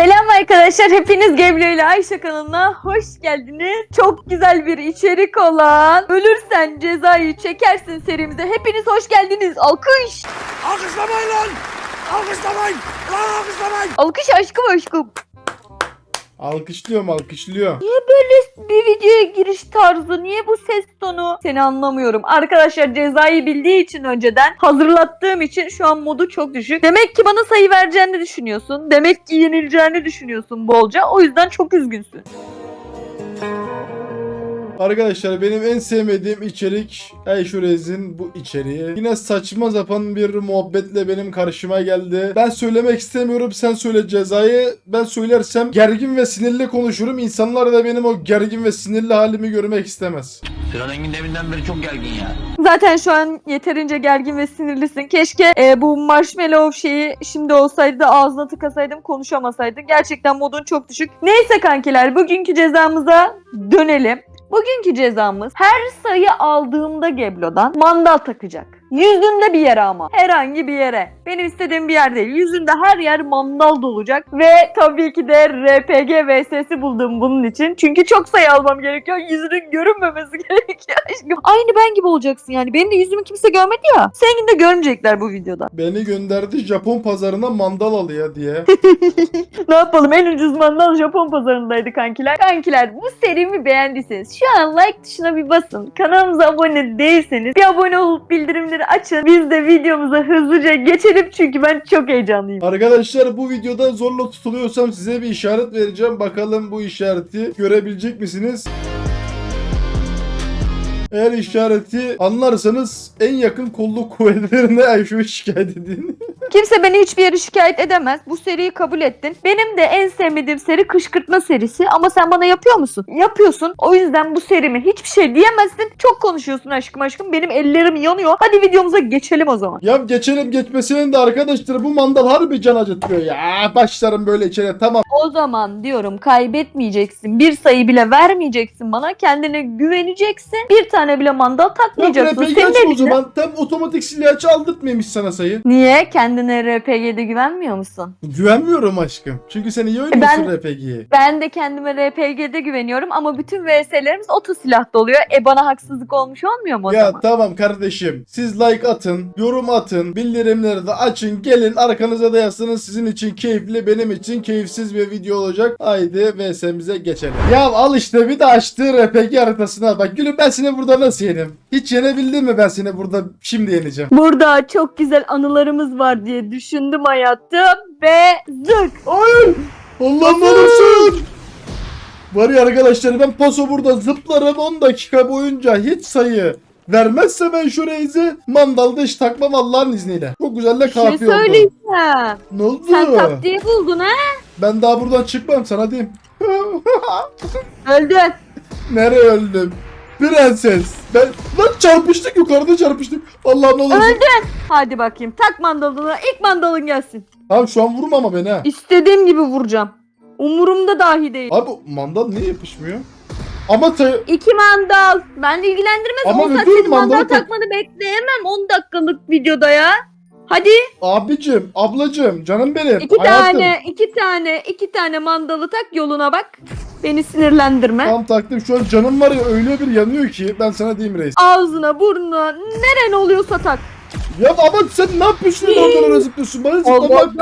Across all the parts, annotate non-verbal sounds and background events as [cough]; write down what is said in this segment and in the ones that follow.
Selam arkadaşlar. Hepiniz Geblo ile Ayşe kanalına hoş geldiniz. Çok güzel bir içerik olan Ölürsen cezayı çekersin serimize. Hepiniz hoş geldiniz. Alkış. Alkışlamayın lan! Alkışlamayın! Lan alkışlamayın! Alkış aşkım aşkım. Alkışlıyorum alkışlıyor. Niye böyle bir videoya giriş tarzı? Niye bu ses tonu? Seni anlamıyorum. Arkadaşlar cezayı bildiği için önceden hazırlattığım için şu an modu çok düşük. Demek ki bana sayı vereceğini düşünüyorsun. Demek ki yenileceğini düşünüyorsun bolca. O yüzden çok üzgünsün. Arkadaşlar benim en sevmediğim içerik Ayşurez'in bu içeriği. Yine saçma sapan bir muhabbetle benim karşıma geldi. Ben söylemek istemiyorum sen söyle cezayı. Ben söylersem gergin ve sinirli konuşurum. İnsanlar da benim o gergin ve sinirli halimi görmek istemez. Sinan Engin deminden beri çok gergin ya. Zaten şu an yeterince gergin ve sinirlisin. Keşke e, bu marshmallow şeyi şimdi olsaydı da ağzına tıkasaydım konuşamasaydın. Gerçekten modun çok düşük. Neyse kankiler bugünkü cezamıza dönelim. Bugünkü cezamız her sayı aldığımda Geblo'dan mandal takacak. Yüzünde bir yere ama. Herhangi bir yere. Benim istediğim bir yer değil. Yüzünde her yer mandal dolacak. Ve tabii ki de RPG VS'si buldum bunun için. Çünkü çok sayı almam gerekiyor. Yüzünün görünmemesi [laughs] gerekiyor. aşkım. Aynı ben gibi olacaksın yani. Benim de yüzümü kimse görmedi ya. Senin de görmeyecekler bu videoda. Beni gönderdi Japon pazarına mandal alıyor diye. [laughs] ne yapalım en ucuz mandal Japon pazarındaydı kankiler. Kankiler bu serimi beğendiyseniz şu an like tuşuna bir basın. Kanalımıza abone değilseniz bir abone olup bildirimleri açın. Biz de videomuza hızlıca geçelim çünkü ben çok heyecanlıyım. Arkadaşlar bu videoda zorla tutuluyorsam size bir işaret vereceğim. Bakalım bu işareti görebilecek misiniz? Eğer işareti anlarsanız en yakın kolluk [laughs] kuvvetlerine Ayşe'yi şikayet edin. [laughs] Kimse beni hiçbir yere şikayet edemez. Bu seriyi kabul ettin. Benim de en sevmediğim seri kışkırtma serisi ama sen bana yapıyor musun? Yapıyorsun. O yüzden bu serime hiçbir şey diyemezsin. Çok konuşuyorsun aşkım aşkım. Benim ellerim yanıyor. Hadi videomuza geçelim o zaman. ya geçelim geçmesinin de arkadaşlar bu mandal harbi can acıtıyor ya. Başlarım böyle içeri tamam. O zaman diyorum kaybetmeyeceksin. Bir sayı bile vermeyeceksin bana. Kendine güveneceksin. Bir tane bile mandal Ya takmayacaksın. Senin açma o zaman. Tam otomatik silahı çaldırtmaymış sana sayı. Niye? Kendine RPG'de güvenmiyor musun? Güvenmiyorum aşkım. Çünkü sen iyi oynuyorsun Ben- RPG'yi. Ben de kendime RPG'de güveniyorum ama bütün VS'lerimiz oto silahta oluyor. E bana haksızlık olmuş olmuyor mu o Ya zaman? tamam kardeşim. Siz like atın, yorum atın, bildirimleri de açın. Gelin arkanıza da yaslanın. Sizin için keyifli, benim için keyifsiz bir video olacak. Haydi VS'mize geçelim. Ya al işte bir de açtı RPG haritasına bak. Gülüm ben seni burada nasıl yenim? Hiç yenebildim mi ben seni burada şimdi yeneceğim? Burada çok güzel anılarımız var diye düşündüm hayatta ve zık. Hayır! Allah'ım olursun! Var ya arkadaşlar ben paso burada zıplarım 10 dakika boyunca hiç sayı vermezse ben şu reizi mandalda hiç takmam Allah'ın izniyle. Çok güzel de Bir şey kafi oldu. söyleyeceğim. Ne oldu? Sen taktiği buldun ha? Ben daha buradan çıkmam sana diyeyim. [laughs] Öldün. Nereye öldüm? Prenses. Ben lan çarpıştık yukarıda çarpıştık. Allah'ım ne olursun. Hadi bakayım tak mandalına ilk mandalın gelsin. Tamam şu an vurma ama beni ha. İstediğim gibi vuracağım. Umurumda dahi değil. Abi mandal niye yapışmıyor? Ama sayı... İki mandal. Ben ilgilendirmez. Ama 10 saat dur, senin mandal mandalı tak- takmanı bekleyemem 10 dakikalık videoda ya. Hadi Abicim, ablacım, canım benim. iki hayatım. tane, iki tane, iki tane mandalı tak yoluna bak. Beni sinirlendirme. Tam taktım şu an canım var ya öyle bir yanıyor ki ben sana diyeyim reis. Ağzına, burnuna, neren oluyorsa tak. Ya ama sen ne yapıyorsun oradan oraya zıplıyorsun bana zıplamak.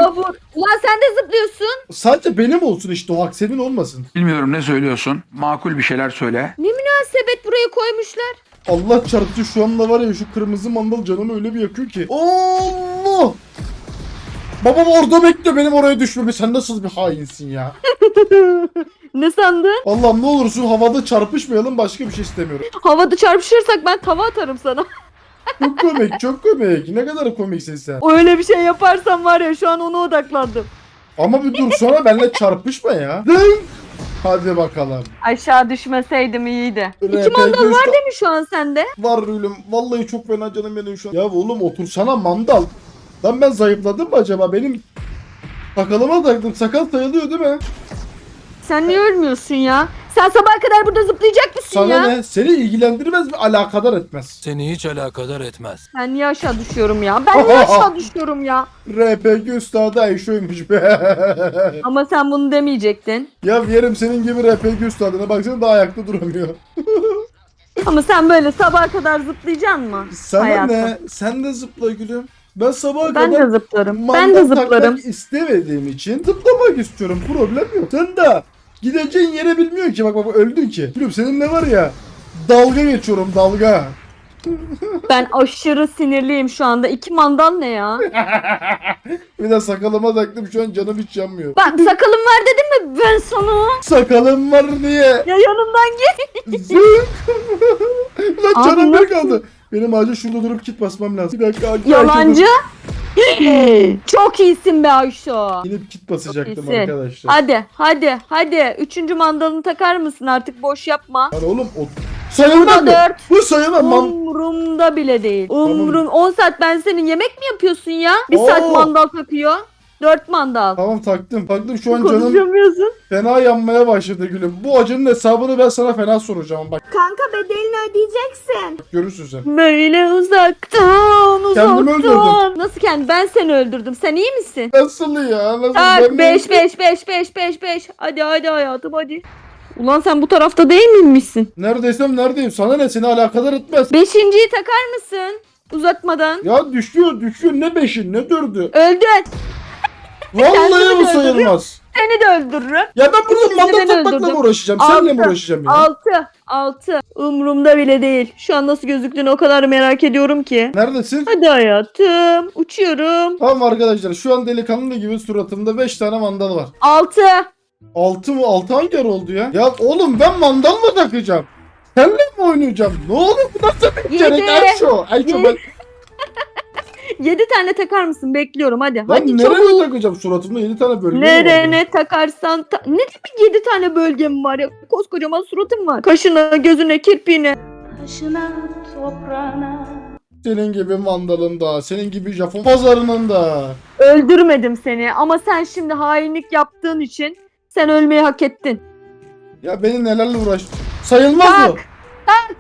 Ulan sen de zıplıyorsun. Sadece benim olsun işte o hak senin olmasın. Bilmiyorum ne söylüyorsun. Makul bir şeyler söyle. Ne münasebet buraya koymuşlar. Allah çarptı şu anda var ya şu kırmızı mandal canımı öyle bir yakıyor ki. Allah! Babam orada bekliyor benim oraya düşmemi. Sen nasıl bir hainsin ya? [laughs] ne sandın? Allah'ım ne olursun havada çarpışmayalım başka bir şey istemiyorum. Havada çarpışırsak ben tava atarım sana. [laughs] Çok komik çok komik. Ne kadar komiksin sen. Öyle bir şey yaparsam var ya şu an ona odaklandım. Ama bir dur sonra benimle çarpışma ya. [laughs] Dın! Hadi bakalım. Aşağı düşmeseydim iyiydi. İki mandal var değil mi şu an sende? Var gülüm. Vallahi çok fena canım benim şu an. Ya oğlum otursana mandal. Lan ben zayıfladım mı acaba? Benim sakalıma taktım. Sakal sayılıyor değil mi? Sen niye ölmüyorsun ya? Sen sabaha kadar burada zıplayacak mısın Sana ya? ne? Seni ilgilendirmez ve alakadar etmez. Seni hiç alakadar etmez. Ben niye aşağı düşüyorum ya? Ben niye [laughs] aşağı düşüyorum ya? RPG üstadı Ayşe'ymiş be. [laughs] Ama sen bunu demeyecektin. ya yerim senin gibi RPG üstadına baksana daha ayakta duramıyor. Ama sen böyle sabaha kadar zıplayacaksın mı? Sana Hayatım. ne? Sen de zıpla gülüm. Ben sabaha Ben kadar de zıplarım. Ben de zıplarım. istemediğim için zıplamak istiyorum. Problem yok. Sen de gideceğin yere bilmiyor ki. Bak bak öldün ki. Gülüm seninle var ya dalga geçiyorum dalga. [laughs] Ben aşırı sinirliyim şu anda. İki mandal ne ya? [laughs] Bir de sakalıma taktım şu an canım hiç yanmıyor. Bak sakalım var dedim mi ben sana? Sakalım var diye. Ya yanımdan. Zınk. [laughs] Lan Abi canım bir nasıl? kaldı. Benim acil şurada durup kit basmam lazım. Bir dakika. acil- Yalancı. [laughs] Çok iyisin be Ayşo. Gidip kit basacaktım iyisin. arkadaşlar. Hadi hadi hadi. Üçüncü mandalını takar mısın artık boş yapma. Lan oğlum o... Sayılmaz mı? dört. Bu sayılmaz. Man... Umurumda bile değil. Umurum 10 saat ben senin yemek mi yapıyorsun ya? Bir Oo. saat mandal takıyor. Dört mandal. Tamam taktım. Taktım şu an canım Konuşamıyorsun. fena yanmaya başladı gülüm. Bu acının hesabını ben sana fena soracağım. Bak Kanka bedelini ödeyeceksin. görürsün sen. Böyle uzaktan Kendimi uzaktan. Nasıl kendi? Ben seni öldürdüm. Sen iyi misin? Nasıl ya? Nasıl? Tak Ben 5 5 5 5 5 5. Hadi hadi hayatım hadi. Ulan sen bu tarafta değil miymişsin? Neredeysem neredeyim. Sana ne? Seni alakadar etmez. Beşinciyi takar mısın? Uzatmadan. Ya düşüyor düşüyor. Ne beşin ne dördü. Öldün. Vallahi Kendimi bu sayılmaz. Seni de öldürürüm. Ya ben burada İkisini mandal ben takmakla mı uğraşacağım? Seninle mi Altı. uğraşacağım ya? 6 6. Umrumda bile değil. Şu an nasıl gözüktüğünü o kadar merak ediyorum ki. Neredesin? Hadi hayatım. Uçuyorum. Tamam arkadaşlar şu an delikanlı gibi suratımda 5 tane mandal var. 6. 6 mı? 6 hangi yer oldu ya? Ya oğlum ben mandal mı takacağım? Senle mi oynayacağım? Ne oluyor bu nasıl bir? Ayşo. Ayşo Yedi. ben 7 tane takar mısın? Bekliyorum hadi. Lan hadi nereye çabuk. takacağım? Suratımda 7 tane bölge? Nerene takarsan ta- ne demek 7 tane bölgem var ya? Koskocaman suratım var. Kaşına, gözüne, kirpiğine. Taşına, toprağına. Senin gibi mandalın da, senin gibi Japon pazarının da. Öldürmedim seni ama sen şimdi hainlik yaptığın için sen ölmeyi hak ettin. Ya beni nelerle uğraş... Sayılmaz Tak, mı?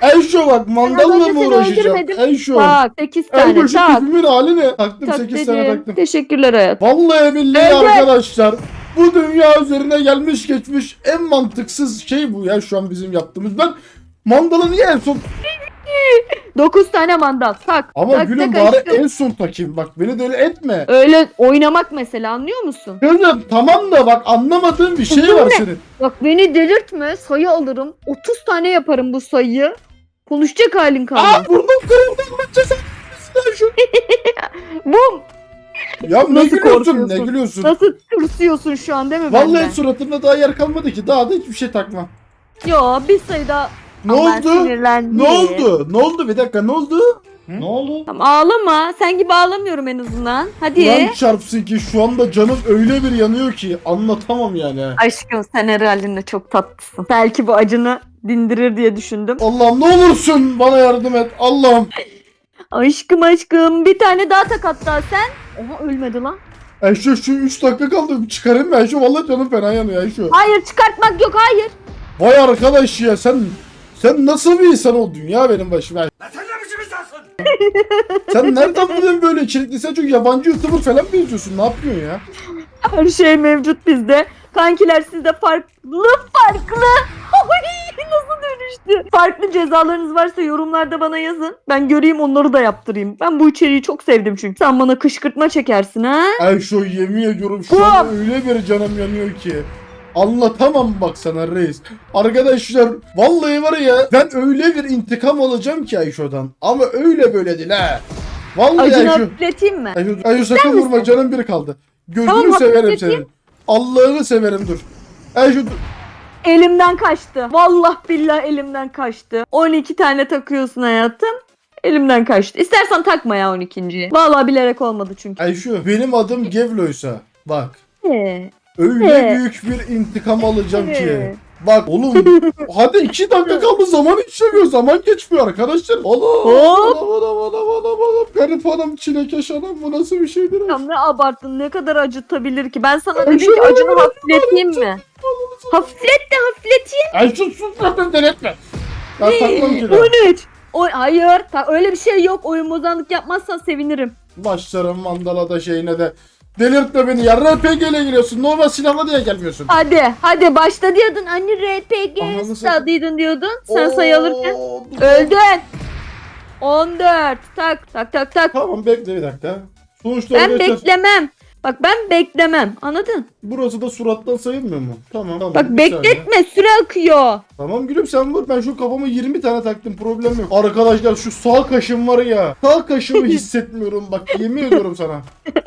Ayşo bak mandalla mı uğraşacağım? Ayşo. Tak 8 tane şu tak. tipimin hali ne? Taktım Tak 8 tane taktım. Teşekkürler hayat. Vallahi billahi Evet. arkadaşlar bu dünya üzerine gelmiş geçmiş en mantıksız şey bu ya şu an bizim yaptığımız. Ben mandalı niye en son [laughs] 9 tane mandal tak. ama tak, gülüm tak bari aşkım. en son takayım bak beni deli etme. Öyle oynamak mesela anlıyor musun? Kızım tamam da bak anlamadığın bir şey var senin. Bak beni delirtme sayı alırım. 30 tane yaparım bu sayıyı. Konuşacak halin kalmaz. Aa burnum kırıldı versin şu. [laughs] Bum! Ya ne Nasıl gülüyorsun ne gülüyorsun? Nasıl tırsıyorsun şu an değil mi Vallahi benden? suratımda daha yer kalmadı ki daha da hiçbir şey takmam. Yo bir sayı daha Ne Ama oldu? sinirlendim. Ne oldu? Ne oldu? Bir dakika ne oldu? Ne oldu? Tamam ağlama. Sen gibi ağlamıyorum en azından. Hadi. Lan çarpsın ki şu anda canım öyle bir yanıyor ki anlatamam yani. Aşkım sen herhalde çok tatlısın. Belki bu acını dindirir diye düşündüm. Allah'ım ne olursun bana yardım et. Allah'ım. Aşkım aşkım bir tane daha tak hatta sen. Oha ölmedi lan. Ayşe şu 3 dakika kaldı. Çıkarayım mı Ayşe? Vallahi canım fena yanıyor Ayşe. Hayır çıkartmak yok hayır. Vay arkadaş ya sen sen nasıl bir insan oldun ya benim başıma? Lan sen ne biçim insansın? [laughs] Sen nereden biliyorsun böyle içerikli? Sen çok yabancı YouTuber falan mı izliyorsun? Ne yapıyorsun ya? Her şey mevcut bizde. Kankiler sizde farklı farklı. Ay nasıl dönüştü? Farklı cezalarınız varsa yorumlarda bana yazın. Ben göreyim onları da yaptırayım. Ben bu içeriği çok sevdim çünkü. Sen bana kışkırtma çekersin ha? Ayşe yemin ediyorum şu an öyle bir canım yanıyor ki. Anlatamam bak sana reis. Arkadaşlar vallahi var ya ben öyle bir intikam alacağım ki Ayşo'dan. Ama öyle böyle değil ha. Vallahi Acını Ayşo. hafifleteyim mi? Ayşo, Ayşo sakın vurma canım bir kaldı. Gözünü Tamam, severim hafifleteyim. senin. Allah'ını severim dur. Ayşo dur. Elimden kaçtı. Vallahi billah elimden kaçtı. 12 tane takıyorsun hayatım. Elimden kaçtı. İstersen takma ya 12.yi. Vallahi bilerek olmadı çünkü. Ayşo benim adım Gevlo'ysa bak Ee, öyle Ee. büyük bir intikam alacağım ki. Bak oğlum [laughs] hadi iki dakika kaldı zaman işlemiyor zaman geçmiyor arkadaşlar. Allah. Allah Allah Allah Allah Allah garip adam çilekeş adam bu nasıl bir şeydir? Ya ne abarttın ne kadar acıtabilir ki? Ben sana dedim ki acını hafifleteyim mi? Hafiflet de hafifleteyim. Ay sus sus zaten denetme. Ben takmam ki. 13. O, hayır ta, öyle bir şey yok. Oyun bozanlık yapmazsan sevinirim. Başlarım mandalada şeyine de. Delirtme beni ya. RPG ile giriyorsun. Normal silahla diye gelmiyorsun. Hadi hadi başta diyordun anne RPG Ananı satayım. stadıydın diyordun. Sen sayı alırken Oo, öldün. 14 tak tak tak tak. Tamam bekle bir dakika. Sonuçta Ben öyle- beklemem. Bak ben beklemem. Anladın? Burası da surattan sayılmıyor mu? Tamam. tamam Bak bir saniye. bekletme süre akıyor. Tamam gülüm sen vur. Ben şu kafama 20 tane taktım. Problem yok. Arkadaşlar şu sağ kaşım var ya. Sağ kaşımı [laughs] hissetmiyorum. Bak yemin ediyorum sana. [laughs]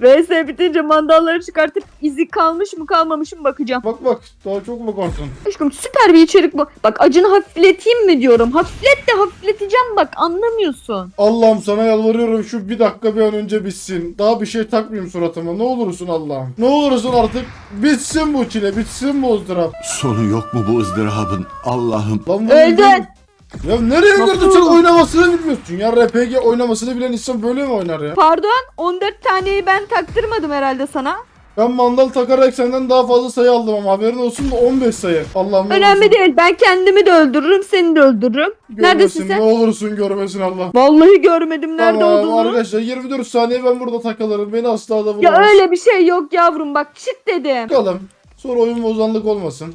VS bitince mandalları çıkartıp izi kalmış mı kalmamış mı bakacağım. Bak bak. Daha çok mu korktun? Aşkım süper bir içerik bu. Bak acını hafifleteyim mi diyorum. Hafiflet de hafifleteceğim bak anlamıyorsun. Allah'ım sana yalvarıyorum şu bir dakika bir an önce bitsin. Daha bir şey takmayayım suratıma. Ne olursun Allah'ım. Ne olursun artık bitsin bu çile. Bitsin bu ızdırap. Sonu yok mu bu ızdırabın? Allah'ım. Lan bu Öldün. Ya nereye girdin sen oynamasını bilmiyorsun. Ya RPG oynamasını bilen insan böyle mi oynar ya? Pardon 14 taneyi ben taktırmadım herhalde sana. Ben mandal takarak senden daha fazla sayı aldım ama haberin olsun da 15 sayı. Allah'ım ne Önemli değil ben kendimi de öldürürüm seni de öldürürüm. Neredesin Görmesin, sen? Ne olursun görmesin Allah. Vallahi görmedim nerede tamam, olduğunu. arkadaşlar 24 saniye ben burada takılırım. Beni asla da Ya bulamaz. öyle bir şey yok yavrum bak çık dedim. Bakalım. Sonra oyun bozanlık olmasın.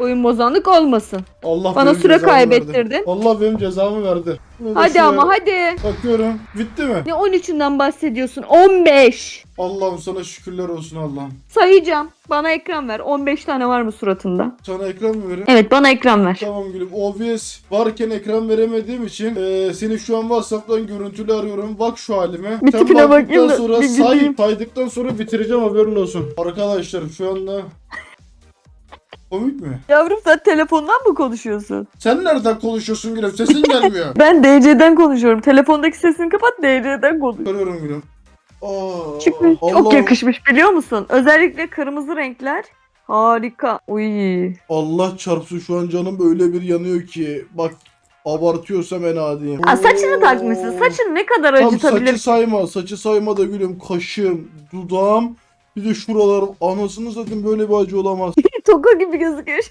Oyun bozanlık olmasın. Allah Bana benim süre cezamı kaybettirdin. verdi. Allah benim cezamı verdi. Bunu da Hadi şuraya ama hadi. Bakıyorum. Bitti mi? Ne 13'ünden bahsediyorsun? 15. Allah'ım sana şükürler olsun Allah'ım. Sayacağım. Bana ekran ver. 15 tane var mı suratında? Sana ekran mı vereyim? Evet bana ekran ver. Tamam gülüm. OBS varken ekran veremediğim için eee, seni şu an WhatsApp'tan görüntülü arıyorum. Bak şu halime. Bir Sen tipine baktıktan bakayım da sonra bir say, saydıktan sonra bitireceğim haberin olsun. Arkadaşlar şu anda Komik mi? Yavrum sen telefondan mı konuşuyorsun? Sen nereden konuşuyorsun gülüm? Sesin gelmiyor. [laughs] Ben DC'den konuşuyorum. Telefondaki sesini kapat DC'den konuş. Görüyorum gülüm. Aa, Çıkmış. Çok Allah- yakışmış biliyor musun? Özellikle kırmızı renkler. Harika. Uy. Allah çarpsın şu an canım öyle bir yanıyor ki. Bak abartıyorsam en adiyim. Aa, saçını takmışsın. Saçın ne kadar Tam acıtabilir? saçı sayma. Saçı sayma da gülüm. Kaşım, dudağım. Bir de şuralarım. Anasını satayım böyle bir acı olamaz. [laughs] Toka gibi gözüküyor.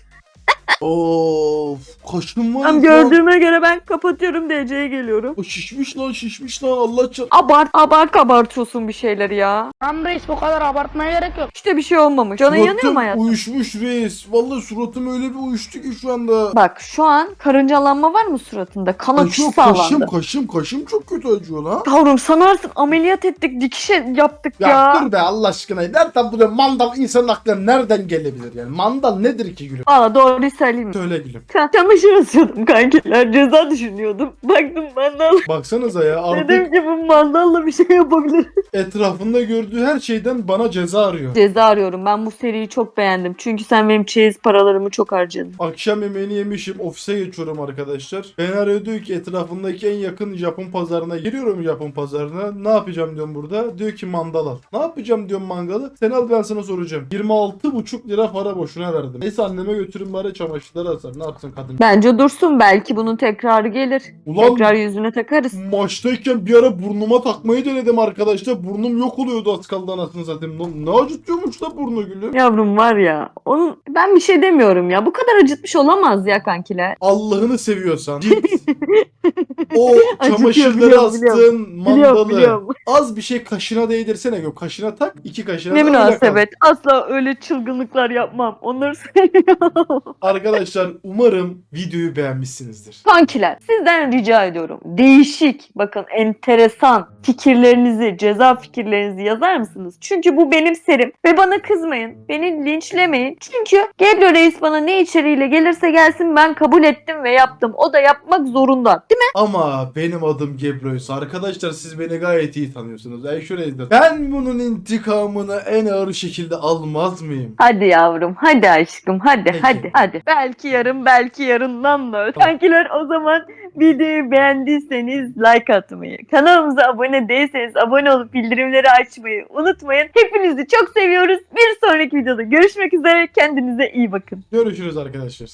Of. Kaşım var. Tam ya. gördüğüme göre ben kapatıyorum DC'ye geliyorum. O şişmiş lan şişmiş lan Allah çarp. Abart, abart abartıyorsun bir şeyleri ya. Tamam reis bu kadar abartmaya gerek yok. İşte bir şey olmamış. Canın yanıyor Suratım mu hayatım? uyuşmuş reis. Vallahi suratım öyle bir uyuştu ki şu anda. Bak şu an karıncalanma var mı suratında? Kan akışı Acıyor kaşım sağlandı. kaşım kaşım çok kötü acıyor lan. Yavrum sanarsın ameliyat ettik dikişe yaptık ya. Ya, dur be Allah aşkına. Nereden bu mandal insanın aklına nereden gelebilir yani? Mandal nedir ki gülüm? Valla doğruyu söyleyeyim mi? Söyle gülüm. Ç- Çamaşır asıyordum kankiler. Ceza düşünüyordum. Baktım mandal. Baksanıza ya artık Dedim ki bu mandalla bir şey yapabilir. etrafında gördüğü her şeyden bana ceza arıyor. Ceza arıyorum. Ben bu seriyi çok beğendim. Çünkü sen benim çeyiz paralarımı çok harcadın. Akşam yemeğini yemişim. Ofise geçiyorum arkadaşlar. Ben arıyor diyor ki etrafındaki en yakın Japon pazarına giriyorum Japon pazarına. Ne yapacağım diyorum burada. Diyor ki mandal al. Ne yapacağım diyorum mangalı. Sen al ben sana soracağım. 26,5 lira para boşuna verdim. Neyse anneme götürün bari çamaşırları asar. Ne yapsın kadın? Bence dursun. Belki bunun tekrarı gelir. Ulan Tekrar yüzüne takarız. maçtayken bir ara burnuma takmayı denedim arkadaşlar. Burnum yok oluyordu az kaldı anasını satayım. Ne, ne acıtıyormuş da burnu gülü. Yavrum var ya. Onun ben bir şey demiyorum ya. Bu kadar acıtmış olamaz ya kankiler. Allah'ını seviyorsan git. [laughs] o [laughs] çamaşırları biliyorum, astığın mandalı Biliyorum biliyorum. az bir şey kaşına değdirsene. Yok kaşına tak iki kaşına Ne da öyle kal. münasebet. Asla öyle çılgınlıklar yapmam. Onları söylüyorum. [laughs] Arkadaşlar umarım videoyu beğenmişsinizdir. Kankiler sizden rica ediyorum. Değişik, bakın enteresan fikirlerinizi, ceza fikirlerinizi yazar mısınız? Çünkü bu benim serim. Ve bana kızmayın. Beni linçlemeyin. Çünkü Geblo Reis bana ne içeriğiyle gelirse gelsin ben kabul ettim ve yaptım. O da yapmak zorunda. Değil mi? Ama benim adım Gebroyus. Arkadaşlar siz beni gayet iyi tanıyorsunuz. Ben şuraya da- Ben bunun intikamını en ağır şekilde almaz mıyım? Hadi yavrum, hadi aşkım, hadi, Peki. hadi, hadi. Belki yarın, belki yarından da. Kankiler o zaman videoyu beğendiyseniz like atmayı, kanalımıza abone değilseniz abone olup bildirimleri açmayı unutmayın. Hepinizi çok seviyoruz. Bir sonraki videoda görüşmek üzere. Kendinize iyi bakın. Görüşürüz arkadaşlar.